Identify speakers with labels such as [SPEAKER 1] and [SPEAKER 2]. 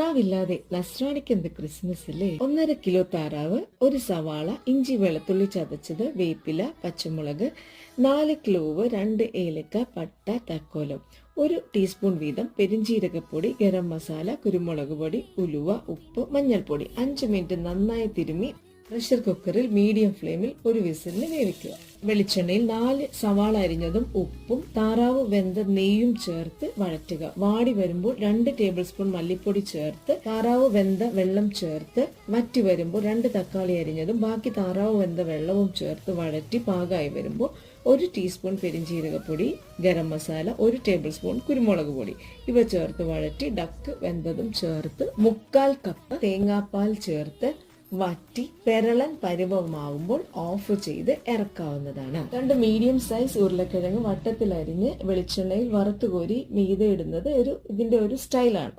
[SPEAKER 1] താറാവില്ലാതെ നസ്രാണിക്ക് എന്ത് ക്രിസ്മസ് അല്ലേ ഒന്നര കിലോ താറാവ് ഒരു സവാള ഇഞ്ചി വെളുത്തുള്ളി ചതച്ചത് വേപ്പില പച്ചമുളക് നാല് ക്ലോവ് രണ്ട് ഏലക്ക പട്ട തക്കോലം. ഒരു ടീസ്പൂൺ വീതം പെരിഞ്ചീരകപ്പൊടി ഗരം മസാല കുരുമുളക് പൊടി ഉലുവ ഉപ്പ് മഞ്ഞൾപ്പൊടി. അഞ്ച് മിനിറ്റ് നന്നായി തിരുമ്മി പ്രഷർ കുക്കറിൽ മീഡിയം ഫ്ലെയിമിൽ ഒരു വിസിലിന് വേവിക്കുക. വെളിച്ചെണ്ണയിൽ നാല് സവാള അരിഞ്ഞതും ഉപ്പും താറാവ് വെന്ത നെയ്യും ചേർത്ത് വഴറ്റുക. വാടി വരുമ്പോൾ രണ്ട് ടേബിൾ സ്പൂൺ മല്ലിപ്പൊടി ചേർത്ത് താറാവ് വെന്ത വെള്ളം ചേർത്ത് വറ്റി വരുമ്പോൾ രണ്ട് തക്കാളി അരിഞ്ഞതും ബാക്കി താറാവ് വെന്ത വെള്ളവും ചേർത്ത് വഴറ്റി പാകമായി വരുമ്പോൾ ഒരു ടീസ്പൂൺ പെരിഞ്ജീരകപ്പൊടി ഗരം മസാല ഒരു ടേബിൾ സ്പൂൺ കുരുമുളക് പൊടി. ഇവ ചേർത്ത് വഴറ്റി ഡക്ക് വെന്തതും ചേർത്ത് മുക്കാൽ കപ്പ് തേങ്ങാപ്പാൽ ചേർത്ത് വറ്റി പെരളൻ പരുവമാവുമ്പോൾ ഓഫ് ചെയ്ത് ഇറക്കാവുന്നതാണ്. രണ്ട് മീഡിയം സൈസ് ഉരുളക്കിഴങ്ങ് വട്ടത്തിലരിഞ്ഞ് വെളിച്ചെണ്ണയിൽ വറുത്തുകോരി മീതെ ഇടുന്നത് ഒരു ഇതിന്റെ ഒരു സ്റ്റൈലാണ്